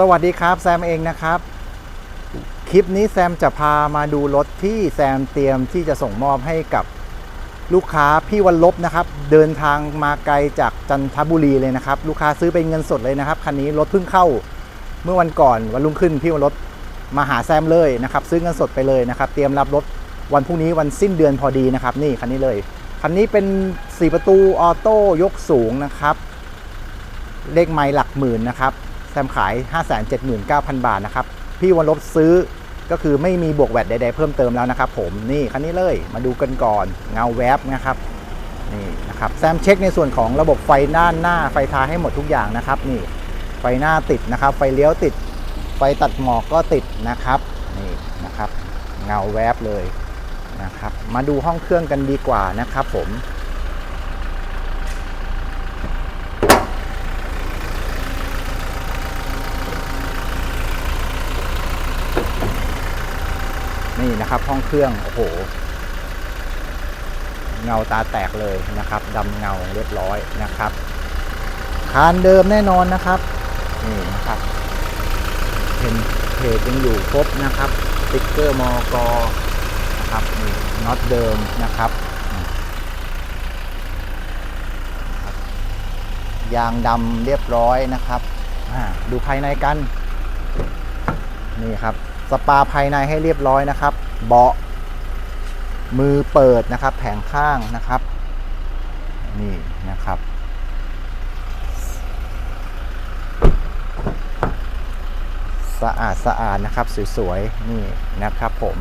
สวัสดีครับแซมเองนะครับ คลิปนี้แซมจะพามาดูรถที่แซมเตรียมที่จะส่งมอบให้กับลูกค้าพี่วันลบนะครับ เดินทางมาไกลจากจันทบุรีเลยนะครับ ลูกค้าซื้อเป็นเงินสดเลยนะครับคันนี้รถเพิ่งเข้า เมื่อวันก่อนวันรุ่งขึ้นพี่วันลบมาหาแซมเลยนะครับ ซื้อเงินสดไปเลยนะครับ เตรียมรับรถวันพรุ่งนี้วันสิ้นเดือนพอดีนะครับ นี่คันนี้เลยคันนี้เป็น 4 ประตูออโต้ยกสูงนะครับเลขไมล์หลักหมื่นนะครับ แซมขาย 579,000 บาทนะครับ พี่วันลบซื้อก็คือไม่มีบวกแวดใดๆเพิ่มเติมแล้วนะครับ ผมนี่คันนี้เลยมาดูกันก่อนเงาแวบนะครับนี่นะครับแซมเช็คในส่วนของระบบไฟด้านหน้าไฟท้ายให้หมดทุกอย่างนะครับ นี่ไฟหน้าติดนะครับ ไฟเลี้ยวติด ไฟตัดหมอกก็ติดนะครับนี่นะครับ เงาแวบเลยนะครับ มาดูห้องเครื่องกันดีกว่านะครับ ผม นี่นะครับ ห้องเครื่อง โอ้โห เงาตาแตกเลยนะครับดำเงาเรียบร้อยนะครับ คานเดิมแน่นอนนะครับ นี่นะครับเพนเพจยังอยู่ครบนะครับสติ๊กเกอร์มอกนะครับนี่น็อตเดิมนะครับยางดำเรียบร้อยนะครับ ดูภายในกัน นี่ครับ สปาภายในให้เรียบร้อยนะครับ เบาะมือเปิดนะครับ แผงข้างนะครับ นี่นะครับ สะอาดสะอาดนะครับ สวยๆ นี่นะครับผม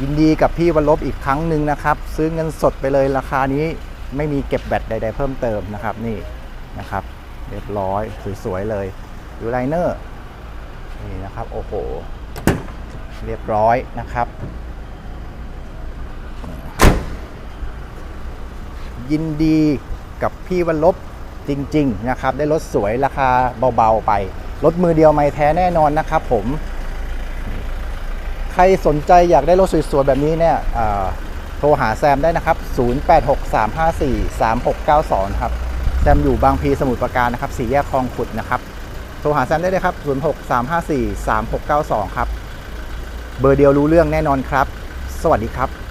ยินดีกับพี่วันลบอีกครั้งหนึ่งนะครับ ซื้อเงินสดไปเลยราคานี้ไม่มีเก็บแบตใด ๆ เพิ่มเติมนะครับ นี่นะครับ เรียบร้อยสวยๆเลยดูไลเนอร์ นี่นะครับโอ้โห เรียบร้อยนะครับยินดีกับพี่วันลบจริง ๆ นะครับ ได้รถสวยราคาเบา ๆ ไป รถมือเดียวไม่แท้แน่นอนนะครับผม ใครสนใจอยากได้รถสวย ๆ แบบนี้เนี่ยโทรหาแซมได้นะครับ 0863543692 ครับ แซมอยู่บางพีสมุทรปราการนะครับ สี่แยกคลองขุดนะครับ ทรหาแซมได้เลยครับ 063543692 ครับ เบอร์เดียวรู้เรื่องแน่นอนครับ สวัสดีครับ